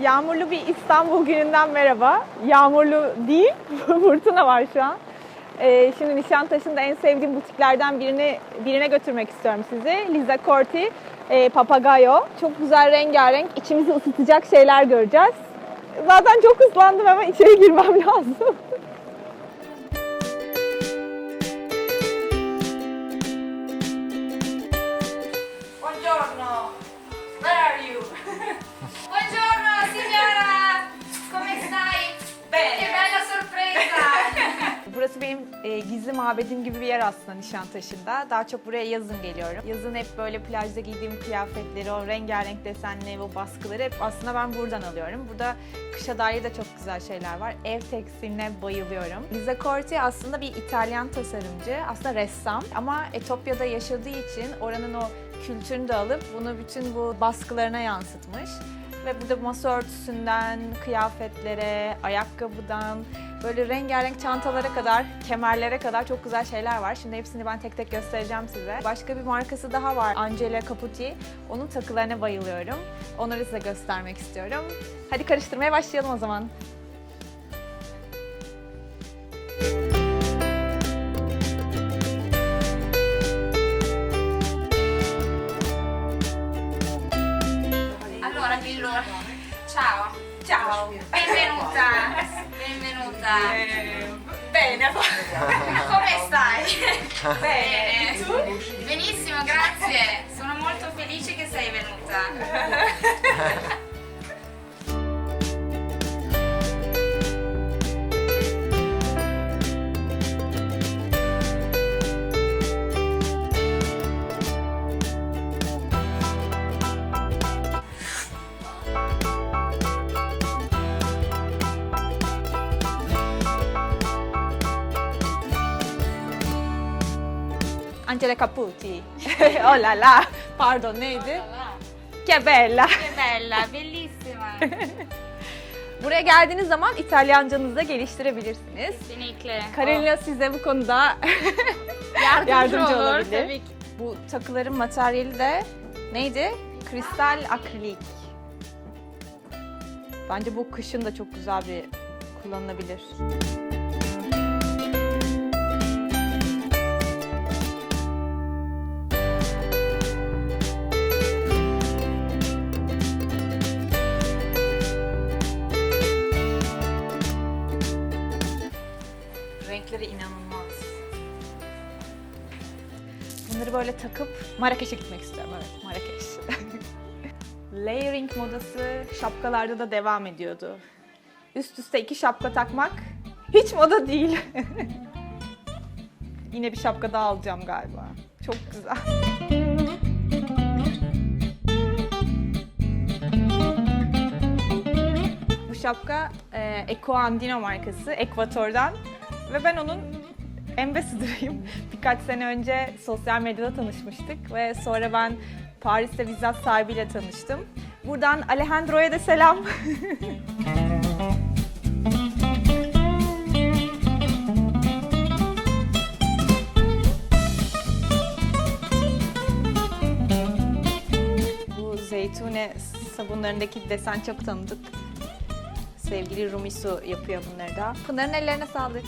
Yağmurlu bir İstanbul gününden merhaba. Yağmurlu değil, fırtına var şu an. Ee, şimdi Nişantaşı'nda en sevdiğim butiklerden birine birine götürmek istiyorum sizi. Liza Corti e, Papagayo. Çok güzel rengarenk, içimizi ısıtacak şeyler göreceğiz. Zaten çok ıslandım ama içeri girmem lazım. Buongiorno. Where are you? Buongiorno benim e, gizli mabedim gibi bir yer aslında Nişantaşı'nda. Daha çok buraya yazın geliyorum. Yazın hep böyle plajda giydiğim kıyafetleri, o rengarenk desenli, o baskıları hep aslında ben buradan alıyorum. Burada kışa dair de çok güzel şeyler var. Ev tekstiline bayılıyorum. Liza Corti aslında bir İtalyan tasarımcı, aslında ressam ama Etopya'da yaşadığı için oranın o kültürünü de alıp bunu bütün bu baskılarına yansıtmış. Ve burada masa örtüsünden, kıyafetlere, ayakkabıdan, böyle rengarenk çantalara kadar, kemerlere kadar çok güzel şeyler var. Şimdi hepsini ben tek tek göstereceğim size. Başka bir markası daha var, Angela Caputi. Onun takılarına bayılıyorum. Onları size göstermek istiyorum. Hadi karıştırmaya başlayalım o zaman. Allora. Ciao. Ciao! Benvenuta. Benvenuta. Bene, Come stai? bene. Benissimo, grazie. Sono molto felice che sei venuta. Angela Caputi. oh la la. Pardon neydi? Che bella. Che bella, bellissima. Buraya geldiğiniz zaman İtalyancanızı da geliştirebilirsiniz. Kesinlikle. Karolina size bu konuda Yardımcı, yardımcı olur olabilir. tabii ki. Bu takıların materyali de neydi? Kristal akrilik. Bence bu kışın da çok güzel bir kullanılabilir. Bunları böyle takıp Marrakeş'e gitmek istiyorum. Evet, Marrakeş. Layering modası şapkalarda da devam ediyordu. Üst üste iki şapka takmak hiç moda değil. Yine bir şapka daha alacağım galiba. Çok güzel. Bu şapka e, Eco Andino markası, Ekvator'dan. Ve ben onun ambassador'ıyım. Birkaç sene önce sosyal medyada tanışmıştık ve sonra ben Paris'te bizzat sahibiyle tanıştım. Buradan Alejandro'ya da selam. Bu zeytune sabunlarındaki desen çok tanıdık. Sevgili Rumisu yapıyor bunları da. Pınar'ın ellerine sağlık.